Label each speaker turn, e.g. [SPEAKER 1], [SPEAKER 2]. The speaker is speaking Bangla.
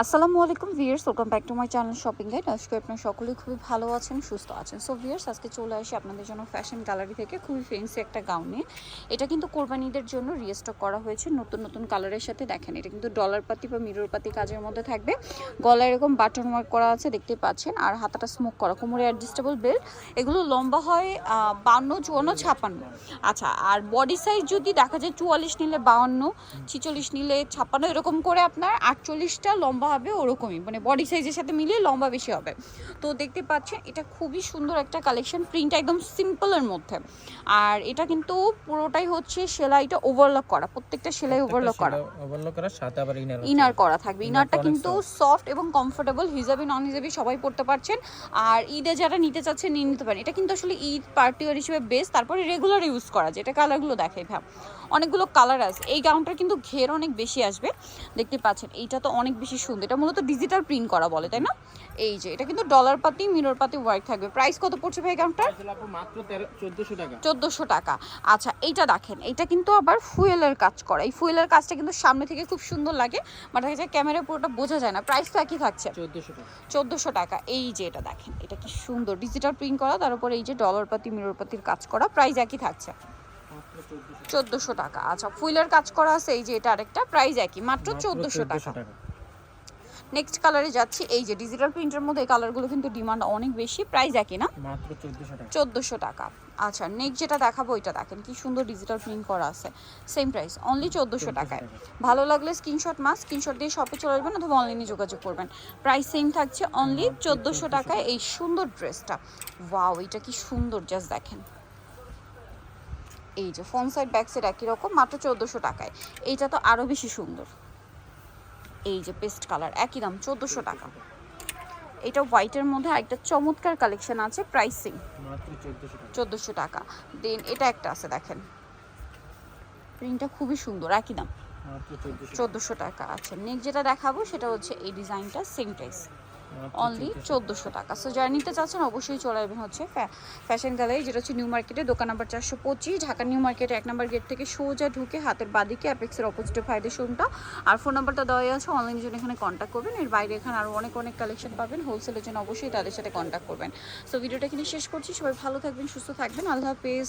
[SPEAKER 1] আসসালামু আলাইকুম viewers welcome back to my channel shopping guide. আজকে আপনার সকলেই খুবই ভালো আছেন, সুস্থ আছেন। সো ভিয়ার্স আজকে চলে আসি আপনাদের জন্য ফ্যাশন গ্যালারি থেকে খুবই ফেন্সি একটা গাউনে এটা কিন্তু কোরবানিদের জন্য রিস্টক করা হয়েছে। নতুন নতুন কালারের সাথে দেখেন, এটা কিন্তু ডলার পাতি বা মিরর পাতি কাজের মধ্যে থাকবে। গলায় এরকম বাটন ওয়ার্ক করা আছে দেখতে পাচ্ছেন। আর হাতাটা স্মোক করা, কোমরে অ্যাডজাস্টেবল বেল্ট এগুলো লম্বা হয় বান্ন, চুয়ান্ন ছাপান্ন আচ্ছা আর বডি সাইজ যদি দেখা যায় চুয়াল্লিশ নিলে বাউন্ন, ছিচল্লিশ নিলে ছাপ্পান্ন, এরকম করে আপনার আটচল্লিশটা লম্বা হবে ওরকমই মানে বডি সাইজের সাথে মিলিয়ে লম্বা বেশি হবে। তো দেখতে পাচ্ছেন এটা খুবই সুন্দর একটা কালেকশন প্রিন্টটা একদম সিম্পলের মধ্যে। আর এটা কিন্তু পুরোটাই হচ্ছে সেলাইটা ওভারলক করা প্রত্যেকটা সেলাই ওভারলক করা।
[SPEAKER 2] ওভারলক করা সাথে আবার ইনার
[SPEAKER 1] ইনার করা থাকবে। ইনারটা কিন্তু সফট এবং কমফোর্টেবল হিজাবি নন হিজাবি সবাই পড়তে পারছেন। আর ঈদে যারা নিতে চাচ্ছেন নিয়ে নিতে পারেন। এটা কিন্তু আসলে ঈদ পার্টি ওয়ার হিসেবে বেস্ট তারপরে রেগুলার ইউজ করা যেটা কালারগুলো দেখাই ভাব অনেকগুলো কালার আছে। এই গাউনটার কিন্তু ঘের অনেক বেশি আসবে। দেখতে পাচ্ছেন এইটা তো অনেক বেশি সুন্দর। এটা মূলত ডিজিটাল প্রিন্ট করা বলে তাই না? এই যে এটা কিন্তু ডলার পাতি মিরর পাতি ওয়ার্ক থাকবে। প্রাইস কত পড়ছে ভাই গাউনটার
[SPEAKER 2] মাত্র চোদ্দশো টাকা।
[SPEAKER 1] চোদ্দোশো টাকা। আচ্ছা এইটা দেখেন এটা কিন্তু আবার ফুয়েলের কাজ করা। এই ফুয়েলের কাজটা কিন্তু সামনে থেকে খুব সুন্দর লাগে বাট দেখা যায় ক্যামেরা পুরোটা বোঝা যায় না। প্রাইস তো একই থাকছে।
[SPEAKER 2] চোদ্দশো টাকা।
[SPEAKER 1] চোদ্দোশো টাকা। এই যে এটা দেখেন এটা কি সুন্দর। ডিজিটাল প্রিন্ট করা তার উপরে এই যে ডলার পাতি মিরর পাতির কাজ করা প্রাইস একই থাকছে।
[SPEAKER 2] চোদ্দশো
[SPEAKER 1] টাকা। আচ্ছা ফুয়েলের কাজ করা আছে এই যে এটা আরেকটা প্রাইস একই। মাত্র চোদ্দোশো টাকা। নেক্সট কালারে যাচ্ছি। এই যে ডিজিটাল প্রিন্টের মধ্যে এই কালারগুলো কিন্তু ডিমান্ড অনেক বেশি প্রাইস একই না?
[SPEAKER 2] মাত্র চোদ্দশো টাকা।
[SPEAKER 1] আচ্ছা নেক্সট যেটা দেখাবো ওইটা দেখেন কি সুন্দর ডিজিটাল প্রিন্ট করা আছে। সেম প্রাইস অনলি চোদ্দোশো টাকায়। ভালো লাগলে স্ক্রিনশট মাস স্ক্রিনশট দিয়ে শপে চলে আসবেন অথবা অনলাইনে যোগাযোগ করবেন। প্রাইস সেম থাকছে অনলি চোদ্দোশো টাকায় এই সুন্দর ড্রেসটা ওয়াও এটা কি সুন্দর জাস্ট দেখেন। এই যে ফ্রন্ট সাইড ব্যাক সাইড একই রকম মাত্র চোদ্দোশো টাকায়। এইটা তো আরও বেশি সুন্দর। এই যে পেস্ট কালার একই দাম চোদ্দোশো টাকা। এটা হোয়াইটের মধ্যে আরেকটা চমৎকার কালেকশন আছে প্রাইসিং
[SPEAKER 2] চোদ্দশো টাকা।
[SPEAKER 1] দেন এটা একটা আছে দেখেন। প্রিন্টটা খুবই সুন্দর একই দাম।
[SPEAKER 2] চোদ্দশো
[SPEAKER 1] চোদ্দোশো টাকা আচ্ছা নেক্সট যেটা দেখাবো সেটা হচ্ছে এই ডিজাইনটা সেম প্রাইস অনলি চোদ্দোশো টাকা। সো যারা নিতে চাচ্ছেন অবশ্যই চলে আসবেন হচ্ছে ফ্যাশন গ্যালারি যেটা হচ্ছে নিউ মার্কেটে দোকান নাম্বার চারশো পঁচিশ ঢাকা নিউ মার্কেটে এক নাম্বার গেট থেকে সোজা ঢুকে হাতের বাদিকে অ্যাপেক্সের অপোজিটে ফাইদের শোরুমটা আর ফোন নাম্বারটা দেওয়া আছে অনলাইনের জন্য এখানে কন্ট্যাক্ট করবেন। এর বাইরে এখানে আরও অনেক অনেক কালেকশন পাবেন। হোলসেলের জন্য অবশ্যই তাদের সাথে কন্ট্যাক্ট করবেন। সো ভিডিওটা এখানে শেষ করছি। সবাই ভালো থাকবেন সুস্থ থাকবেন। আল্লাহ হাফেজ।